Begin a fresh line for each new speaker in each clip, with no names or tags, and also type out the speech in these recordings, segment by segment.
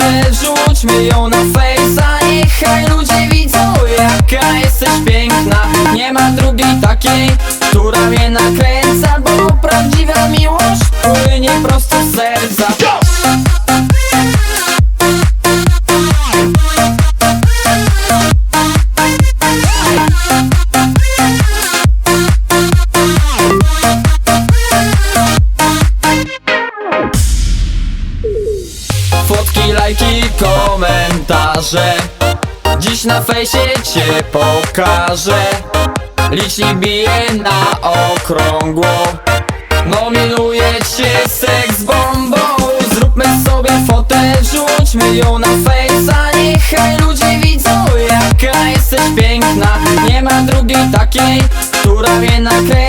Zróbmy sobie fotę, rzućmy ją na fejsa Niechaj ludzie widzą jaka jesteś piękna. Nie ma drugiej takiej, która mnie nakręca komentarze. Dziś na fejsie cię pokażę. Licznik bije na okrągło. Nominuję cię seks bombą. Zróbmy sobie fotę, rzućmy ją na fejsa. Niechaj ludzie widzą jaka jesteś piękna. Nie ma drugiej takiej, która mnie nakręca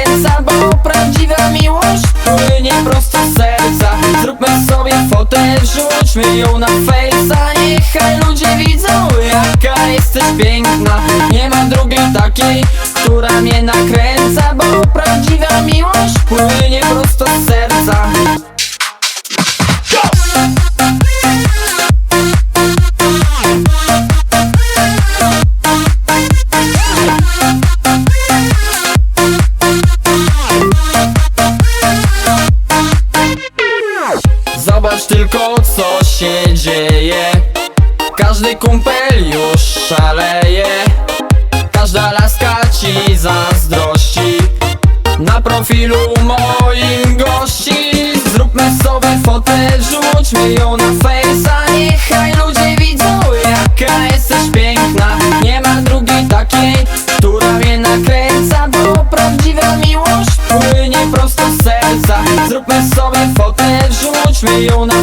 rzućmy ją na fejsa Niechaj ludzie widzą jaka jesteś piękna. Nie ma drugiej takiej, która mnie nakręca Bo prawdziwa miłość płynie prosto z serca. Zobacz tylko co się dzieje. Każdy kumpel już szaleje. Każda laska ci zazdrości. Na profilu moim gości Zróbmy sobie fotę, rzućmy ją na fejsa. Niechaj ludzie widzą jaka jesteś piękna. Nie ma drugiej takiej, która mnie nakręca Bo prawdziwa miłość płynie prosto z serca. Zróbmy sobie fotę, rzućmy ją na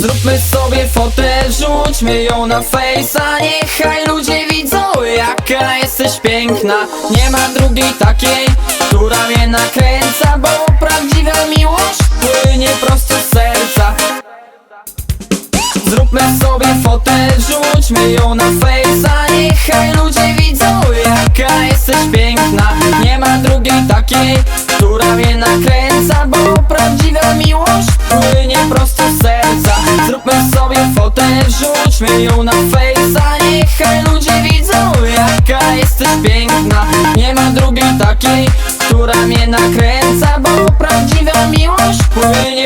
Zróbmy sobie fotę, rzućmy ją na fejsa Niechaj ludzie widzą jaka jesteś piękna. Nie ma drugiej takiej, która mnie nakręca Bo prawdziwa miłość płynie prosto z serca. Zróbmy sobie fotę, rzućmy ją na fejsa Niechaj ludzie widzą jaka jesteś piękna. Nie ma drugiej takiej, Wrzućmy ją na face'a Niechaj ludzie widzą jaka jesteś piękna. Nie ma drugiej takiej, która mnie nakręca Bo prawdziwa miłość płynie